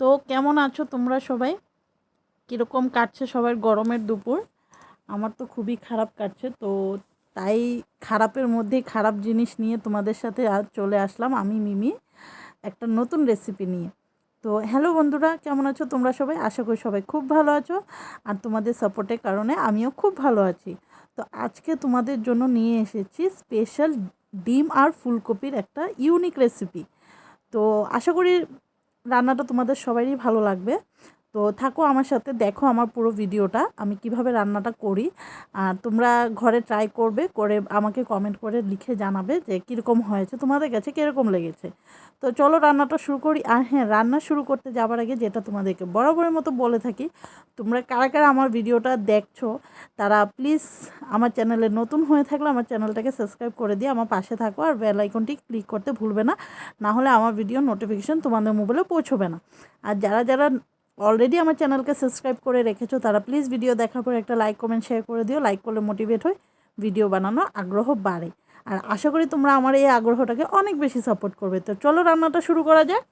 তো কেমন আছো তোমরা সবাই? কীরকম কাটছে সবার গরমের দুপুর? আমার তো খুবই খারাপ কাটছে, তো তাই খারাপের মধ্যে খারাপ জিনিস নিয়ে তোমাদের সাথে আজ চলে আসলাম আমি মিমি, একটা নতুন রেসিপি নিয়ে। তো হ্যালো বন্ধুরা, কেমন আছো তোমরা সবাই? আশা করি সবাই খুব ভালো আছো আর তোমাদের সাপোর্টের কারণে আমিও খুব ভালো আছি। তো আজকে তোমাদের জন্য নিয়ে এসেছি স্পেশাল ডিম আর ফুলকপির একটা ইউনিক রেসিপি তো আশা করি রান্নাটা তোমাদের সবারই ভালো লাগবে। তো থাকো আমার সাথে, দেখো আমার পুরো ভিডিওটা, আমি কীভাবে রান্নাটা করি। আর তোমরা ঘরে ট্রাই করবে, করে আমাকে কমেন্ট করে লিখে জানাবে যে কীরকম হয়েছে, তোমাদের কাছে কীরকম লেগেছে। তো চলো রান্নাটা শুরু করি। আর হ্যাঁ রান্না শুরু করতে যাবার আগে যেটা তোমাদেরকে বরাবরের মতো বলে থাকি, তোমরা কারা কারা আমার ভিডিওটা দেখছ, তারা প্লিজ আমার চ্যানেলে নতুন হয়ে থাকলে আমার চ্যানেলটাকে সাবস্ক্রাইব করে দিয়ে আমার পাশে থাকো আর বেল আইকনটি ক্লিক করতে ভুলবে না না হলে আমার ভিডিও নোটিফিকেশান তোমাদের মোবাইলে পৌঁছবে না। আর যারা যারা অলরেডি আমার চ্যানেলকে সাবস্ক্রাইব করে রেখেছো, তারা প্লিজ ভিডিও দেখার পর একটা লাইক, কমেন্ট শেয়ার করে দিও। লাইক করলে মোটিভেট হয় ভিডিও বানানো আগ্রহ বাড়ে। আর আশা করি তোমরা আমার এই আগ্রহটাকে অনেক বেশি সাপোর্ট করবে। তো চলো রান্নাটা শুরু করা যাক।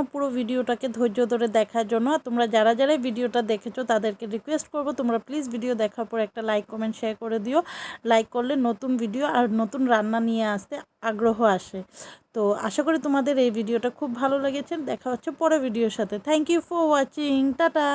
আমার পুরো ভিডিওটাকে ধৈর্য ধরে দেখার জন্য। তোমরা যারা যারা ভিডিওটা দেখেছ, তাদেরকে রিকোয়েস্ট করব, তোমরা প্লিজ ভিডিও দেখার পর একটা লাইক কমেন্ট শেয়ার করে দিও। লাইক করলে নতুন ভিডিও আর নতুন রান্না নিয়ে আসতে আগ্রহ আসে। তো আশা করি তোমাদের এই ভিডিওটা খুব ভালো লেগেছে। দেখা হচ্ছে পরে ভিডিওর সাথে। Thank you for watching tata.